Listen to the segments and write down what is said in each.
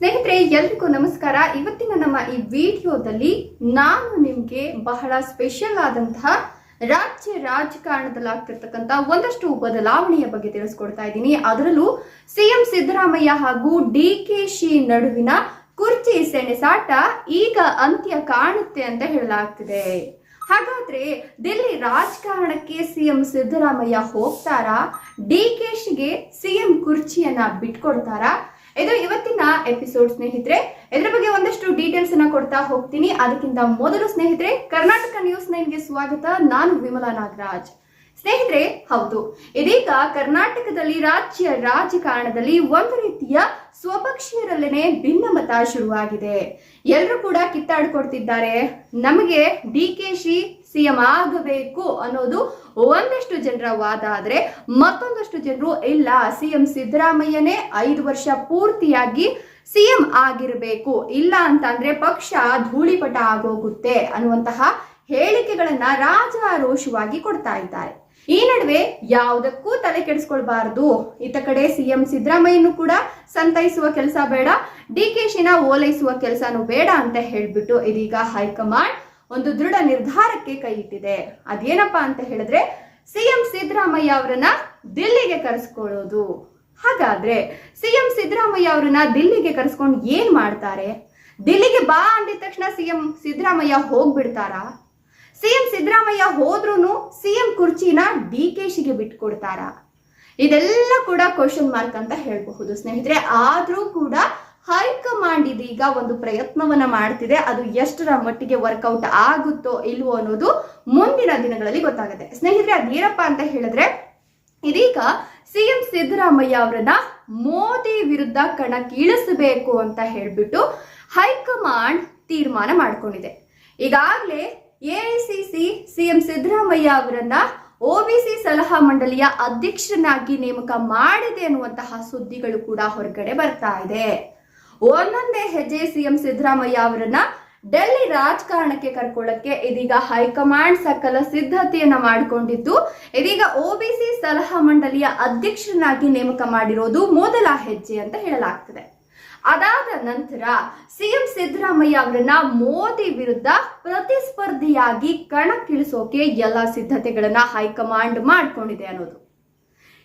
ಸ್ನೇಹಿತರೆ, ಎಲ್ರಿಗೂ ನಮಸ್ಕಾರ. ಇವತ್ತಿನ ನಮ್ಮ ಈ ವಿಡಿಯೋದಲ್ಲಿ ನಾನು ನಿಮ್ಗೆ ಬಹಳ ಸ್ಪೆಷಲ್ ಆದಂತಹ ರಾಜ್ಯ ರಾಜಕಾರಣದಲ್ಲಿ ಆಗ್ತಿರ್ತಕ್ಕಂಥ ಒಂದಷ್ಟು ಬದಲಾವಣೆಯ ಬಗ್ಗೆ ತಿಳಿಸ್ಕೊಡ್ತಾ ಇದ್ದೀನಿ. ಅದರಲ್ಲೂ ಸಿಎಂ ಸಿದ್ದರಾಮಯ್ಯ ಹಾಗೂ ಡಿ ಕೆ ಶಿ ನಡುವಿನ ಕುರ್ಚಿ ಸೆಣಸಾಟ ಈಗ ಅಂತ್ಯ ಕಾಣುತ್ತೆ ಅಂತ ಹೇಳಲಾಗ್ತಿದೆ. ಹಾಗಾದ್ರೆ ದಿಲ್ಲಿ ರಾಜಕಾರಣಕ್ಕೆ ಸಿಎಂ ಸಿದ್ದರಾಮಯ್ಯ ಹೋಗ್ತಾರಾ? ಡಿ ಕೆ ಶಿಗೆ ಸಿಎಂ ಕುರ್ಚಿಯನ್ನ ಬಿಟ್ಕೊಡ್ತಾರಾ? ಇದು ಇವತ್ತಿನ ಎಪಿಸೋಡ್ ಸ್ನೇಹಿತರೆ ಇದ್ರ ಬಗ್ಗೆ ಒಂದಷ್ಟು ಡೀಟೇಲ್ಸ್ ಅನ್ನ ಕೊಡ್ತಾ ಹೋಗ್ತೀನಿ. ಅದಕ್ಕಿಂತ ಮೊದಲು ಸ್ನೇಹಿತರೆ, ಕರ್ನಾಟಕ ನ್ಯೂಸ್ ನೈನ್ಗೆ ಸ್ವಾಗತ. ನಾನು ವಿಮಲಾ ನಾಗರಾಜ್. ಸ್ನೇಹಿತರೆ, ಹೌದು. ಇದೀಗ ಕರ್ನಾಟಕದಲ್ಲಿ ರಾಜ್ಯ ರಾಜಕಾರಣದಲ್ಲಿ ಒಂದು ರೀತಿಯ ಸ್ವಪಕ್ಷೀಯರಲ್ಲೇನೆ ಭಿನ್ನಮತ ಶುರುವಾಗಿದೆ. ಎಲ್ಲರೂ ಕೂಡ ಕಿತ್ತಾಡ್ಕೊಡ್ತಿದ್ದಾರೆ. ನಮಗೆ ಡಿ ಕೆ ಶಿ ಸಿಎಂ ಆಗಬೇಕು ಅನ್ನೋದು ಒಂದಷ್ಟು ಜನರ ವಾದ ಆದ್ರೆ ಮತ್ತೊಂದಷ್ಟು ಜನರು, ಇಲ್ಲ, ಸಿಎಂ ಸಿದ್ದರಾಮಯ್ಯನೇ ಐದು ವರ್ಷ ಪೂರ್ತಿಯಾಗಿ ಸಿಎಂ ಆಗಿರಬೇಕು, ಇಲ್ಲ ಅಂತಂದ್ರೆ ಪಕ್ಷ ಧೂಳಿಪಟ ಆಗೋಗುತ್ತೆ ಅನ್ನುವಂತಹ ಹೇಳಿಕೆಗಳನ್ನ ರಾಜಾರೋಷವಾಗಿ ಕೊಡ್ತಾ ಇದ್ದಾರೆ. ಈ ನಡುವೆ ಯಾವುದಕ್ಕೂ ತಲೆ ಕೆಡಿಸ್ಕೊಳ್ಬಾರ್ದು. ಇತ್ತ ಕಡೆ ಸಿಎಂ ಸಿದ್ದರಾಮಯ್ಯನು ಕೂಡ ಸಂತೈಸುವ ಕೆಲಸ ಬೇಡ, ಡಿ ಕೆ ಶಿನ ಓಲೈಸುವ ಕೆಲಸನೂ ಬೇಡ ಅಂತ ಹೇಳ್ಬಿಟ್ಟು ಇದೀಗ ಹೈಕಮಾಂಡ್ ಒಂದು ದೃಢ ನಿರ್ಧಾರಕ್ಕೆ ಕೈ ಇಟ್ಟಿದೆ. ಅದೇನಪ್ಪಾ ಅಂತ ಹೇಳಿದ್ರೆ, ಸಿಎಂ ಸಿದ್ದರಾಮಯ್ಯ ಅವರನ್ನ ದಿಲ್ಲಿಗೆ ಕರೆಸ್ಕೊಳ್ಳೋದು. ಹಾಗಾದ್ರೆ ಸಿಎಂ ಸಿದ್ದರಾಮಯ್ಯ ಅವರನ್ನ ದಿಲ್ಲಿಗೆ ಕರೆಸ್ಕೊಂಡು ಏನ್ ಮಾಡ್ತಾರೆ? ದಿಲ್ಲಿಗೆ ಬಾ ಅಂದಿದ ತಕ್ಷಣ ಸಿಎಂ ಸಿದ್ದರಾಮಯ್ಯ ಹೋಗ್ಬಿಡ್ತಾರಾ? ಸಿಎಂ ಸಿದ್ದರಾಮಯ್ಯ ಹೋದ್ರೂ ಸಿಎಂ ಕುರ್ಚಿನ ಡಿ ಕೆ ಶಿಗೆ ಬಿಟ್ಕೊಡ್ತಾರಾ? ಇದೆಲ್ಲ ಕೂಡ ಕ್ವಶನ್ ಮಾರ್ಕ್ ಅಂತ ಹೇಳಬಹುದು. ಸ್ನೇಹಿತರೆ, ಆದ್ರೂ ಕೂಡ ಹೈಕಮಾಂಡ್ ಇದೀಗ ಒಂದು ಪ್ರಯತ್ನವನ್ನ ಮಾಡ್ತಿದೆ. ಅದು ಎಷ್ಟರ ಮಟ್ಟಿಗೆ ವರ್ಕೌಟ್ ಆಗುತ್ತೋ ಇಲ್ವೋ ಅನ್ನೋದು ಮುಂದಿನ ದಿನಗಳಲ್ಲಿ ಗೊತ್ತಾಗುತ್ತೆ. ಸ್ನೇಹಿತರೆ ಅದೇನಪ್ಪ ಅಂತ ಹೇಳಿದ್ರೆ, ಇದೀಗ ಸಿಎಂ ಸಿದ್ದರಾಮಯ್ಯ ಅವರನ್ನ ಮೋದಿ ವಿರುದ್ಧ ಕಣಕ್ಕಿಳಿಸಬೇಕು ಅಂತ ಹೇಳ್ಬಿಟ್ಟು ಹೈಕಮಾಂಡ್ ತೀರ್ಮಾನ ಮಾಡ್ಕೊಂಡಿದೆ. ಈಗಾಗಲೇ ಎಐಸಿಸಿ ಸಿಎಂ ಸಿದ್ದರಾಮಯ್ಯ ಅವರನ್ನ ಒಬಿಸಿ ಸಲಹಾ ಮಂಡಳಿಯ ಅಧ್ಯಕ್ಷರನ್ನಾಗಿ ನೇಮಕ ಮಾಡಿದೆ ಅನ್ನುವಂತಹ ಸುದ್ದಿಗಳು ಕೂಡ ಹೊರಗಡೆ ಬರ್ತಾ ಇದೆ. ಒಂದೊಂದೇ ಹೆಜ್ಜೆ ಸಿಎಂ ಸಿದ್ದರಾಮಯ್ಯ ಅವರನ್ನ ಡೆಲ್ಲಿ ರಾಜಕಾರಣಕ್ಕೆ ಕರ್ಕೊಳ್ಳಕ್ಕೆ ಇದೀಗ ಹೈಕಮಾಂಡ್ ಸಕಲ ಸಿದ್ಧತೆಯನ್ನ ಮಾಡಿಕೊಂಡಿದ್ದು, ಇದೀಗ ಒಬಿಸಿ ಸಲಹಾ ಮಂಡಳಿಯ ಅಧ್ಯಕ್ಷರನ್ನಾಗಿ ನೇಮಕ ಮಾಡಿರೋದು ಮೊದಲ ಹೆಜ್ಜೆ ಅಂತ ಹೇಳಲಾಗ್ತದೆ. ಅದಾದ ನಂತರ ಸಿಎಂ ಸಿದ್ದರಾಮಯ್ಯ ಅವರನ್ನ ಮೋದಿ ವಿರುದ್ಧ ಪ್ರತಿಸ್ಪರ್ಧಿಯಾಗಿ ಕಣಕ್ಕಿಳಿಸೋಕೆ ಎಲ್ಲ ಸಿದ್ಧತೆಗಳನ್ನ ಹೈಕಮಾಂಡ್ ಮಾಡ್ಕೊಂಡಿದೆ ಅನ್ನೋದು.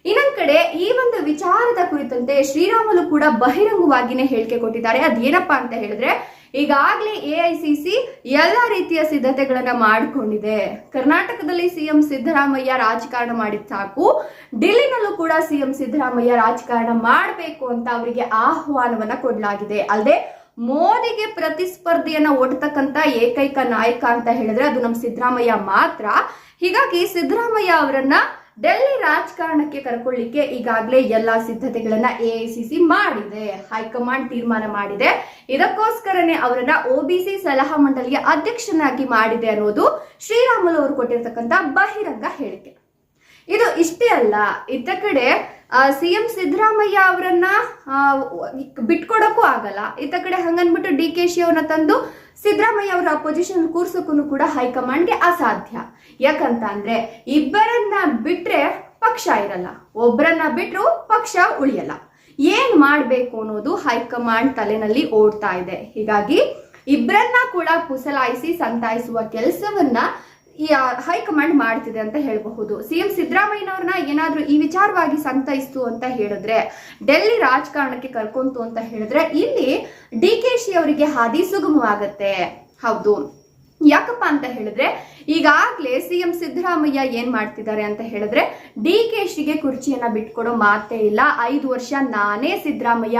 ಇನ್ನೊಂದ್ ಕಡೆ ಈ ಒಂದು ವಿಚಾರದ ಕುರಿತಂತೆ ಶ್ರೀರಾಮುಲು ಕೂಡ ಬಹಿರಂಗವಾಗಿನೇ ಹೇಳಿಕೆ ಕೊಟ್ಟಿದ್ದಾರೆ. ಅದೇನಪ್ಪಾ ಅಂತ ಹೇಳಿದ್ರೆ, ಈಗಾಗಲೇ ಸಿ ಎಲ್ಲ ರೀತಿಯ ಸಿದ್ಧತೆಗಳನ್ನ ಮಾಡಿಕೊಂಡಿದೆ. ಕರ್ನಾಟಕದಲ್ಲಿ ಸಿಎಂ ಸಿದ್ದರಾಮಯ್ಯ ರಾಜಕಾರಣ ಮಾಡಿದ ಸಾಕು. ಡೆಲ್ಲಿನಲ್ಲೂ ಕೂಡ ಸಿಎಂ ಸಿದ್ದರಾಮಯ್ಯ ರಾಜಕಾರಣ ಮಾಡಬೇಕು ಅಂತ ಅವರಿಗೆ ಆಹ್ವಾನವನ್ನ ಕೊಡಲಾಗಿದೆ. ಅಲ್ಲದೆ ಮೋದಿಗೆ ಪ್ರತಿಸ್ಪರ್ಧಿಯನ್ನ ಒಡ್ತಕ್ಕಂತ ಏಕೈಕ ನಾಯಕ ಅಂತ ಹೇಳಿದ್ರೆ ಅದು ನಮ್ಮ ಸಿದ್ದರಾಮಯ್ಯ ಮಾತ್ರ. ಹೀಗಾಗಿ ಸಿದ್ದರಾಮಯ್ಯ ಅವರನ್ನ ಡೆಲ್ಲಿ ರಾಜಕಾರಣಕ್ಕೆ ಕರ್ಕೊಳ್ಳಿಕ್ಕೆ ಈಗಾಗಲೇ ಎಲ್ಲಾ ಸಿದ್ಧತೆಗಳನ್ನ ಎಐಸಿಸಿ ಮಾಡಿದೆ. ಹೈಕಮಾಂಡ್ ತೀರ್ಮಾನ ಮಾಡಿದೆ. ಇದಕ್ಕೋಸ್ಕರನೇ ಅವರನ್ನ ಒಬಿಸಿ ಸಲಹಾ ಮಂಡಳಿಯ ಅಧ್ಯಕ್ಷನಾಗಿ ಮಾಡಿದೆ ಅನ್ನೋದು ಶ್ರೀರಾಮುಲು ಅವರು ಕೊಟ್ಟಿರ್ತಕ್ಕಂಥ ಬಹಿರಂಗ ಹೇಳಿಕೆ. ಇದು ಇಷ್ಟೇ ಅಲ್ಲ, ಇದ್ದ ಕಡೆ ಸಿಎಂ ಸಿದ್ದರಾಮಯ್ಯ ಅವರನ್ನ ಬಿಟ್ಕೊಡಕ್ಕೂ ಆಗಲ್ಲ. ಇತ್ತ ಕಡೆ ಹಂಗನ್ಬಿಟ್ಟು ಡಿ ಕೆ ಶಿ ಅವ್ರನ್ನ ತಂದು ಸಿದ್ದರಾಮಯ್ಯ ಅವರ ಪೊಸಿಷನ್ ಕೂರ್ಸೋಕ್ಕೂ ಕೂಡ ಹೈಕಮಾಂಡ್ಗೆ ಅಸಾಧ್ಯ. ಯಾಕಂತ ಅಂದ್ರೆ ಇಬ್ಬರನ್ನ ಬಿಟ್ರೆ ಪಕ್ಷ ಇರಲ್ಲ. ಒಬ್ಬರನ್ನ ಬಿಟ್ರು ಪಕ್ಷ ಉಳಿಯಲ್ಲ. ಏನ್ ಮಾಡ್ಬೇಕು ಅನ್ನೋದು ಹೈಕಮಾಂಡ್ ತಲೆನಲ್ಲಿ ಓಡ್ತಾ ಇದೆ. ಹೀಗಾಗಿ, ಇಬ್ಬರನ್ನ ಕೂಡ ಪುಸಲಾಯಿಸಿ ಸಂತಾಯಿಸುವ ಕೆಲಸವನ್ನ ಈ ಹೈಕಮಾಂಡ್ ಮಾಡ್ತಿದೆ ಅಂತ ಹೇಳಬಹುದು. ಸಿಎಂ ಸಿದ್ದರಾಮಯ್ಯನವ್ರನ್ನ ಏನಾದ್ರೂ ಈ ವಿಚಾರವಾಗಿ ಸಂತೈಸ್ತು ಅಂತ ಹೇಳಿದ್ರೆ, ಡೆಲ್ಲಿ ರಾಜಕಾರಣಕ್ಕೆ ಕರ್ಕೊಂತು ಅಂತ ಹೇಳಿದ್ರೆ, ಇಲ್ಲಿ ಡಿ ಕೆ ಶಿ ಅವರಿಗೆ ಹಾದಿ ಸುಗಮವಾಗತ್ತೆ. ಹೌದು. ಯಾಕಪ್ಪ ಅಂತ ಹೇಳಿದ್ರೆ, ಈಗಾಗ್ಲೇ ಸಿಎಂ ಸಿದ್ದರಾಮಯ್ಯ ಏನ್ ಮಾಡ್ತಿದ್ದಾರೆ ಅಂತ ಹೇಳಿದ್ರೆ, ಡಿ ಕೆ ಶಿಗೆ ಕುರ್ಚಿಯನ್ನ ಬಿಟ್ಕೊಡೋ ಮಾತೇ ಇಲ್ಲ. ಐದು ವರ್ಷ ನಾನೇ ಸಿದ್ದರಾಮಯ್ಯ,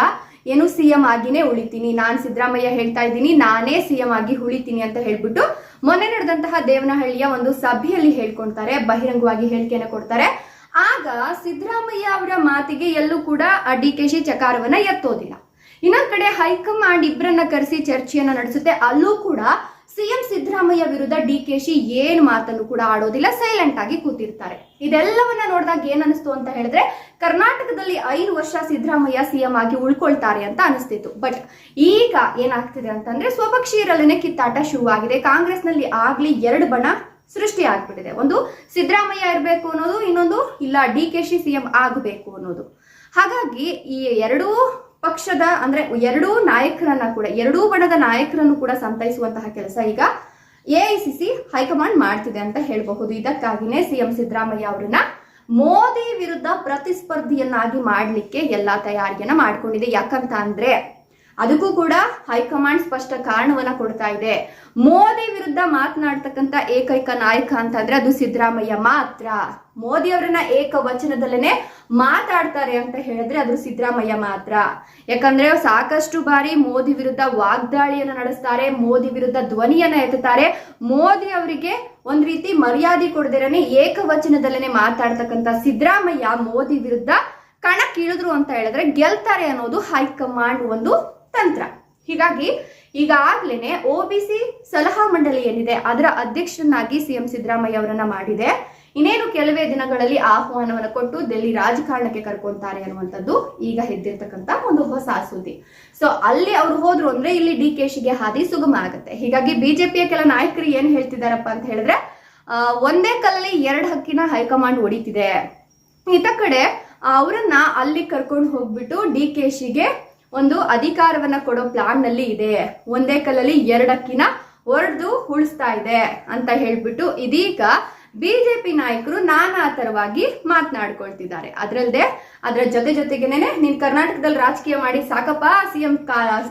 ಏನು ಸಿಎಂ ಆಗಿನೇ ಉಳಿತೀನಿ. ನಾನ್ ಸಿದ್ದರಾಮಯ್ಯ ಹೇಳ್ತಾ ಇದ್ದೀನಿ, ನಾನೇ ಸಿಎಂ ಆಗಿ ಉಳಿತೀನಿ ಅಂತ ಹೇಳ್ಬಿಟ್ಟು ಮೊನ್ನೆ ನಡೆದಂತಹ ದೇವನಹಳ್ಳಿಯ ಒಂದು ಸಭೆಯಲ್ಲಿ ಹೇಳ್ಕೊಳ್ತಾರೆ ಬಹಿರಂಗವಾಗಿ ಹೇಳಿಕೆಯನ್ನು ಕೊಡ್ತಾರೆ. ಆಗ ಸಿದ್ದರಾಮಯ್ಯ ಅವರ ಮಾತಿಗೆ ಎಲ್ಲೂ ಕೂಡ ಡಿ ಕೆ ಚಕಾರವನ್ನ ಎತ್ತೋದಿಲ್ಲ. ಇನ್ನೊಂದ್ ಕಡೆ ಹೈಕಮಾಂಡ್ ಇಬ್ಬರನ್ನ ಕರೆಸಿ ಚರ್ಚೆಯನ್ನ ನಡೆಸುತ್ತೆ, ಅಲ್ಲೂ ಕೂಡ ಸಿಎಂ ಸಿದ್ದರಾಮಯ್ಯ ವಿರುದ್ಧ ಡಿ ಕೆ ಶಿ ಏನ್ ಮಾತನ್ನು ಕೂಡ ಆಡೋದಿಲ್ಲ ಸೈಲೆಂಟ್ ಆಗಿ ಕೂತಿರ್ತಾರೆ. ಇದೆಲ್ಲವನ್ನ ನೋಡಿದಾಗ ಏನ್ ಅನಿಸ್ತು ಅಂತ ಹೇಳಿದ್ರೆ, ಕರ್ನಾಟಕದಲ್ಲಿ ಐದು ವರ್ಷ ಸಿದ್ದರಾಮಯ್ಯ ಸಿಎಂ ಆಗಿ ಉಳ್ಕೊಳ್ತಾರೆ ಅಂತ ಅನಿಸ್ತಿತ್ತು ಬಟ್ ಈಗ ಏನಾಗ್ತಿದೆ ಅಂತಂದ್ರೆ, ಸ್ವಪಕ್ಷೀಯರಲ್ಲೇನೆ ಕಿತ್ತಾಟ ಶುರುವಾಗಿದೆ. ಕಾಂಗ್ರೆಸ್ನಲ್ಲಿ ಆಗ್ಲಿ ಎರಡು ಬಣ ಸೃಷ್ಟಿ ಆಗ್ಬಿಟ್ಟಿದೆ. ಒಂದು ಸಿದ್ದರಾಮಯ್ಯ ಇರಬೇಕು ಅನ್ನೋದು, ಇನ್ನೊಂದು ಇಲ್ಲ, ಡಿ ಕೆ ಶಿ ಸಿಎಂ ಆಗಬೇಕು ಅನ್ನೋದು. ಹಾಗಾಗಿ ಈ ಎರಡೂ ಪಕ್ಷದ ಅಂದ್ರೆ ಎರಡೂ ನಾಯಕರನ್ನ ಕೂಡ, ಎರಡೂ ಬಣದ ನಾಯಕರನ್ನು ಕೂಡ ಸಂತೈಸುವಂತಹ ಕೆಲಸ ಈಗ ಎಐಸಿಸಿ ಹೈಕಮಾಂಡ್ ಮಾಡ್ತಿದೆ ಅಂತ ಹೇಳಬಹುದು. ಇದಕ್ಕಾಗಿನೇ ಸಿಎಂ ಸಿದ್ದರಾಮಯ್ಯ ಅವರನ್ನ ಮೋದಿ ವಿರುದ್ಧ ಪ್ರತಿಸ್ಪರ್ಧಿಯನ್ನಾಗಿ ಮಾಡಲಿಕ್ಕೆ ಎಲ್ಲಾ ತಯಾರಿಯನ್ನ ಮಾಡ್ಕೊಂಡಿದೆ. ಯಾಕಂತ ಅಂದ್ರೆ ಅದಕ್ಕೂ ಕೂಡ ಹೈಕಮಾಂಡ್ ಸ್ಪಷ್ಟ ಕಾರಣವನ್ನ ಕೊಡ್ತಾ ಇದೆ. ಮೋದಿ ವಿರುದ್ಧ ಮಾತನಾಡ್ತಕ್ಕಂತ ಏಕೈಕ ನಾಯಕ ಅಂತಂದ್ರೆ ಅದು ಸಿದ್ದರಾಮಯ್ಯ ಮಾತ್ರ. ಮೋದಿ ಅವರನ್ನ ಏಕ ವಚನದಲ್ಲೇನೆ ಮಾತಾಡ್ತಾರೆ ಅಂತ ಹೇಳಿದ್ರೆ ಅದು ಸಿದ್ದರಾಮಯ್ಯ ಮಾತ್ರ. ಯಾಕಂದ್ರೆ ಸಾಕಷ್ಟು ಬಾರಿ ಮೋದಿ ವಿರುದ್ಧ ವಾಗ್ದಾಳಿಯನ್ನ ನಡೆಸ್ತಾರೆ, ಮೋದಿ ವಿರುದ್ಧ ಧ್ವನಿಯನ್ನ ಎತ್ತುತ್ತಾರೆ. ಮೋದಿ ಅವರಿಗೆ ಒಂದ್ ರೀತಿ ಮರ್ಯಾದೆ ಕೊಡದಿರನೆ ಏಕವಚನದಲ್ಲೇನೆ ಮಾತಾಡ್ತಕ್ಕಂತ ಸಿದ್ದರಾಮಯ್ಯ ಮೋದಿ ವಿರುದ್ಧ ಕಣಕ್ಕಿಳಿದ್ರು ಅಂತ ಹೇಳಿದ್ರೆ ಗೆಲ್ತಾರೆ ಅನ್ನೋದು ಹೈಕಮಾಂಡ್ ಒಂದು ತಂತ್ರ. ಹೀಗಾಗಿ ಈಗಾಗ್ಲೇನೆ ಒಬಿಸಿ ಸಲಹಾ ಮಂಡಳಿ ಏನಿದೆ, ಅದರ ಅಧ್ಯಕ್ಷರನ್ನಾಗಿ ಸಿಎಂ ಸಿದ್ದರಾಮಯ್ಯ ಅವರನ್ನ ಮಾಡಿದೆ. ಇನ್ನೇನು ಕೆಲವೇ ದಿನಗಳಲ್ಲಿ ಆಹ್ವಾನವನ್ನು ಕೊಟ್ಟು ದೆಲ್ಲಿ ರಾಜಕಾರಣಕ್ಕೆ ಕರ್ಕೊಂತಾರೆ ಅನ್ನುವಂಥದ್ದು ಈಗ ಎದ್ದಿರ್ತಕ್ಕಂಥ ಒಂದು ಹೊಸ ಸುದ್ದಿ. ಸೊ ಅಲ್ಲಿ ಅವ್ರು ಹೋದ್ರು ಅಂದ್ರೆ ಇಲ್ಲಿ ಡಿ ಕೆ ಶಿಗೆ ಹಾದಿ ಸುಗಮ ಆಗುತ್ತೆ. ಹೀಗಾಗಿ ಬಿಜೆಪಿಯ ಕೆಲ ನಾಯಕರು ಏನ್ ಹೇಳ್ತಿದಾರಪ್ಪ ಅಂತ ಹೇಳಿದ್ರೆ ಒಂದೇ ಕಲ್ಲಲ್ಲಿ ಎರಡು ಹಕ್ಕಿನ ಹೈಕಮಾಂಡ್ ಹೊಡಿತಿದೆ ಇತ ಕಡೆ ಅವರನ್ನ ಅಲ್ಲಿ ಕರ್ಕೊಂಡು ಹೋಗ್ಬಿಟ್ಟು ಡಿ ಕೆ ಶಿಗೆ ಒಂದು ಅಧಿಕಾರವನ್ನ ಕೊಡೋ ಪ್ಲಾನ್ನಲ್ಲಿ ಇದೆ. ಒಂದೇ ಕಲ್ಲಲ್ಲಿ ಎರಡಕ್ಕಿನ ಹೊಡೆದು ಉಳಿಸ್ತಾ ಇದೆ ಅಂತ ಹೇಳ್ಬಿಟ್ಟು ಇದೀಗ ಬಿಜೆಪಿ ನಾಯಕರು ನಾನಾ ತರವಾಗಿ ಮಾತನಾಡ್ಕೊಳ್ತಿದ್ದಾರೆ. ಅದರಲ್ಲದೆ ಅದರ ಜೊತೆ ಜೊತೆಗೇನೆ ನೀನ್ ಕರ್ನಾಟಕದಲ್ಲಿ ರಾಜಕೀಯ ಮಾಡಿ ಸಾಕಪ್ಪ ಸಿಎಂ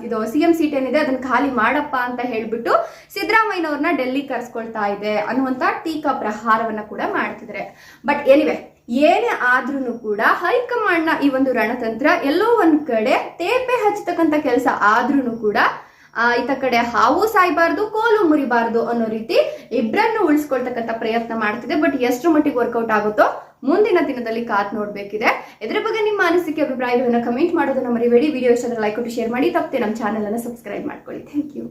ಇದು ಸಿಎಂ ಸೀಟ್ ಏನಿದೆ ಅದನ್ನ ಖಾಲಿ ಮಾಡಪ್ಪ ಅಂತ ಹೇಳ್ಬಿಟ್ಟು ಸಿದ್ದರಾಮಯ್ಯನವ್ರನ್ನ ಡೆಲ್ಲಿ ಕರ್ಸ್ಕೊಳ್ತಾ ಇದೆ ಅನ್ನುವಂತ ಟೀಕಾ ಪ್ರಹಾರವನ್ನ ಕೂಡ ಮಾಡ್ತಿದ್ದಾರೆ. ಬಟ್ ಎನಿವೆ ಏನೇ ಆದ್ರೂ ಕೂಡ ಹೈಕಮಾಂಡ್ನ ಈ ಒಂದು ರಣತಂತ್ರ ಎಲ್ಲೋ ಒಂದ್ ಕಡೆ ತೇಪೆ ಹಚ್ಚತಕ್ಕಂತ ಕೆಲಸ ಆದ್ರೂ ಕೂಡ ಈತ ಕಡೆ ಹಾವು ಸಾಯ್ಬಾರ್ದು, ಕೋಲು ಮುರಿಬಾರ್ದು ಅನ್ನೋ ರೀತಿ ಇಬ್ಬರನ್ನು ಉಳಿಸ್ಕೊಳ್ತಕ್ಕಂಥ ಪ್ರಯತ್ನ ಮಾಡ್ತಿದೆ. ಬಟ್ ಎಷ್ಟು ಮಟ್ಟಿಗೆ ವರ್ಕೌಟ್ ಆಗುತ್ತೋ ಮುಂದಿನ ದಿನದಲ್ಲಿ ಕಾತ್ ನೋಡ್ಬೇಕಿದೆ. ಇದ್ರ ಬಗ್ಗೆ ನಿಮ್ಮ ಅನಿಸಿಕೆ, ಅಭಿಪ್ರಾಯಗಳನ್ನ ಕಮೆಂಟ್ ಮಾಡೋದನ್ನ ಮರಿಬೇಡಿ. ವಿಡಿಯೋ ಇಷ್ಟ ಲೈಕ್ ಕೊಟ್ಟು ಶೇರ್ ಮಾಡಿ. ತಪ್ಪದೆ ನಮ್ಮ ಚಾನೆಲ್ ಅನ್ನು ಸಬ್ಸ್ಕ್ರೈಬ್ ಮಾಡ್ಕೊಳ್ಳಿ. Thank you.